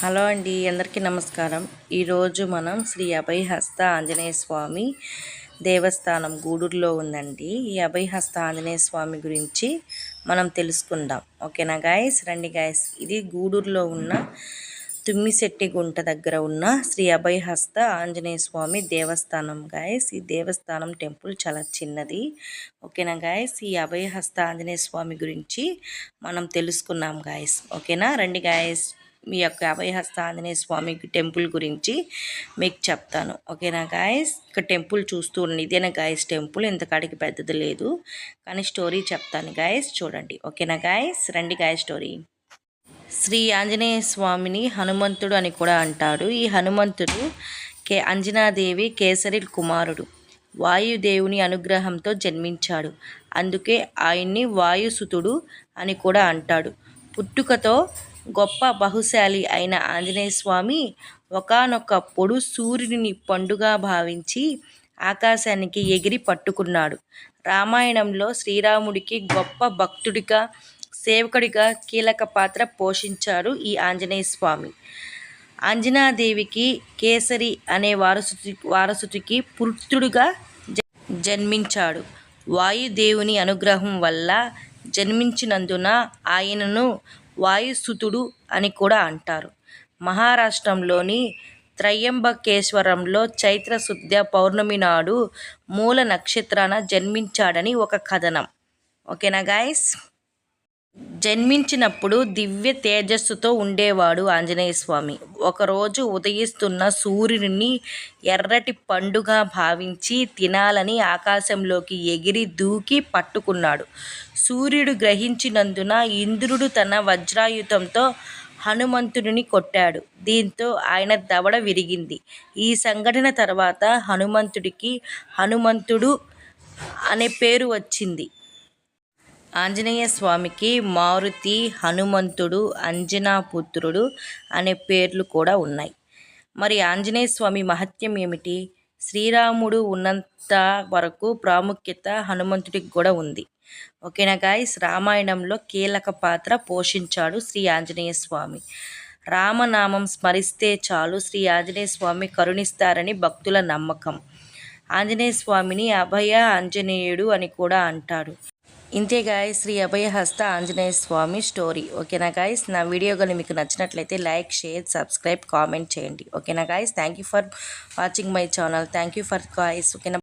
Hello అండి అందరికీ నమస్కారం. ఈరోజు మనం శ్రీ అభయహస్త ఆంజనేయ స్వామి దేవస్థానం గూడూరులో ఉందండి. ఈ అభయహస్త ఆంజనేయ స్వామి గురించి మనం తెలుసుకుందాం. ఓకేనా గాయస్ రండి గాయస్ ఇది గూడూరులో ఉన్న తుమ్మిశెట్టి గుంట దగ్గర ఉన్న శ్రీ అభయహస్త ఆంజనేయ స్వామి దేవస్థానం గాయస్ ఈ దేవస్థానం టెంపుల్ చాలా చిన్నది. ఓకేనా గాయస్ ఈ అభయహస్త ఆంజనేయ స్వామి గురించి మనం తెలుసుకున్నాం గాయస్ ఓకేనా? రండి గాయస్ మీ యొక్క అభయహస్త ఆంజనేయ స్వామి టెంపుల్ గురించి మీకు చెప్తాను. ఓకేనా గాయస్? ఇక్కడ టెంపుల్ చూస్తూ ఉండండి. ఇదేనా గాయస్ టెంపుల్? ఇంతకాడికి పెద్దది లేదు. కానీ స్టోరీ చెప్తాను గాయస్. చూడండి. ఓకేనా గాయస్? రండి గాయస్ స్టోరీ. శ్రీ ఆంజనేయ స్వామిని హనుమంతుడు అని కూడా అంటాడు ఈ హనుమంతుడు కే అంజనాదేవి కేసరి కుమారుడు. వాయుదేవుని అనుగ్రహంతో జన్మించాడు. అందుకే ఆయన్ని వాయుసుతుడు అని కూడా అంటాడు. పుట్టుకతో గొప్ప బహుశాలి అయిన ఆంజనేయ స్వామి ఒకనొకప్పుడు సూర్యుని పండుగ భావించి ఆకాశానికి ఎగిరి పట్టుకున్నాడు. రామాయణంలో శ్రీరాముడికి గొప్ప భక్తుడిగా సేవకుడిగా కీలక పాత్ర పోషించారు ఈ ఆంజనేయ స్వామి. అంజనాదేవికి కేసరి అనే వారసుడి వారసుడికి పుత్రుడుగా జన్మించాడు. వాయుదేవుని అనుగ్రహం వల్ల జన్మించినందున ఆయనను వాయుసుతుడు అని కూడా అంటారు. మహారాష్ట్రంలోని త్రయంబకేశ్వరంలో చైత్ర శుద్ధ పౌర్ణమి నాడు మూల నక్షత్రాన జన్మించాడని ఒక కథనం. ఓకేనా గాయస్ జన్మించినప్పుడు దివ్య తేజస్సుతో ఉండేవాడు ఆంజనేయ స్వామి ఒకరోజు ఉదయిస్తున్న సూర్యుని ఎర్రటి పండుగ భావించి తినాలని ఆకాశంలోకి ఎగిరి దూకి పట్టుకున్నాడు. సూర్యుడు గ్రహించినందున ఇంద్రుడు తన వజ్రాయుధంతో హనుమంతుడిని కొట్టాడు. దీంతో ఆయన దవడ విరిగింది. ఈ సంఘటన తర్వాత హనుమంతుడికి హనుమంతుడు అనే పేరు వచ్చింది. ఆంజనేయ స్వామికి మారుతి హనుమంతుడు అంజనాపుత్రుడు అనే పేర్లు కూడా ఉన్నాయి. మరి ఆంజనేయ స్వామి మహత్యం ఏమిటి? శ్రీరాముడు ఉన్నంత వరకు ప్రాముఖ్యత హనుమంతుడికి కూడా ఉంది. ఓకేనా గాయస్? రామాయణంలో కీలక పాత్ర పోషించాడు శ్రీ ఆంజనేయ స్వామి. రామనామం స్మరిస్తే చాలు శ్రీ ఆంజనేయ స్వామి కరుణిస్తారని భక్తుల నమ్మకం. ఆంజనేయ స్వామిని అభయ ఆంజనేయుడు అని కూడా అంటారు. ఇంతే గాయ శ్రీ అభయహస్త ఆంజనేయ స్వామి స్టోరీ ఓకేనా గాయస్ నా వీడియో కానీ మీకు నచ్చినట్లయితే లైక్ షేర్ సబ్స్క్రైబ్ కామెంట్ చేయండి. ఓకేనా guys thank you for watching my channel thank you for guys ఓకేనా?